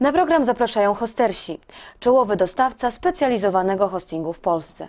Na program zapraszają hostersi, czołowy dostawca specjalizowanego hostingu w Polsce.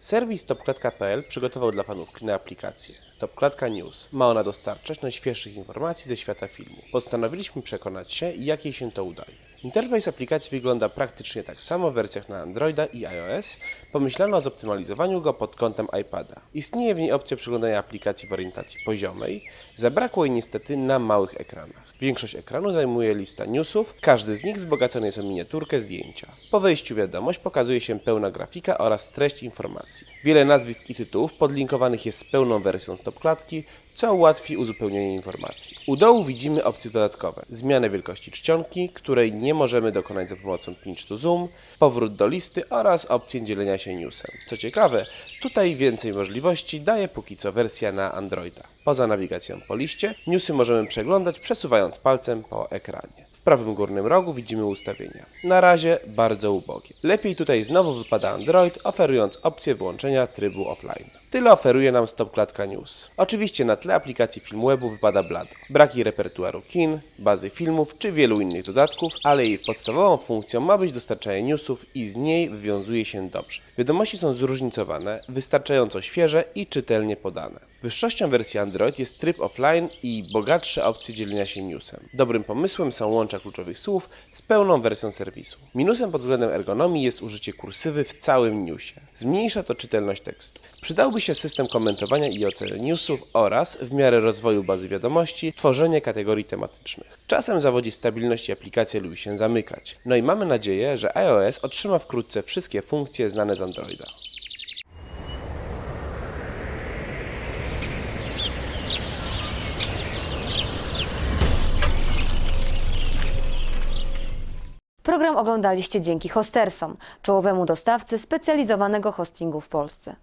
Serwis stopklatka.pl przygotował dla fanów kina aplikację Stopklatka News. Ma ona dostarczać najświeższych informacji ze świata filmu. Postanowiliśmy przekonać się, jak jej się to udaje. Interfejs aplikacji wygląda praktycznie tak samo w wersjach na Androida i iOS. Pomyślano o zoptymalizowaniu go pod kątem iPada. Istnieje w niej opcja przeglądania aplikacji w orientacji poziomej. Zabrakło jej niestety na małych ekranach. Większość ekranu zajmuje lista newsów, każdy z nich wzbogacony jest o miniaturkę zdjęcia. Po wejściu wiadomość pokazuje się pełna grafika oraz treść informacji. Wiele nazwisk i tytułów podlinkowanych jest z pełną wersją stopklatki, co ułatwi uzupełnienie informacji. U dołu widzimy opcje dodatkowe. Zmianę wielkości czcionki, której nie możemy dokonać za pomocą pinch to zoom, powrót do listy oraz opcję dzielenia się newsem. Co ciekawe, tutaj więcej możliwości daje póki co wersja na Androida. Poza nawigacją po liście, newsy możemy przeglądać przesuwając palcem po ekranie. Prawym górnym rogu widzimy ustawienia. Na razie bardzo ubogie. Lepiej tutaj znowu wypada Android, oferując opcję wyłączenia trybu offline. Tyle oferuje nam Stopklatka News. Oczywiście na tle aplikacji Filmwebu wypada blado. Brak jej repertuaru kin, bazy filmów czy wielu innych dodatków, ale jej podstawową funkcją ma być dostarczanie newsów i z niej wywiązuje się dobrze. Wiadomości są zróżnicowane, wystarczająco świeże i czytelnie podane. Wyższością wersji Android jest tryb offline i bogatsze opcje dzielenia się newsem. Dobrym pomysłem są łącza kluczowych słów z pełną wersją serwisu. Minusem pod względem ergonomii jest użycie kursywy w całym newsie. Zmniejsza to czytelność tekstu. Przydałby się system komentowania i oceny newsów oraz, w miarę rozwoju bazy wiadomości, tworzenie kategorii tematycznych. Czasem zawodzi stabilność i aplikacja lubi się zamykać. No i mamy nadzieję, że iOS otrzyma wkrótce wszystkie funkcje znane z Androida. Program oglądaliście dzięki hostersom, czołowemu dostawcy specjalizowanego hostingu w Polsce.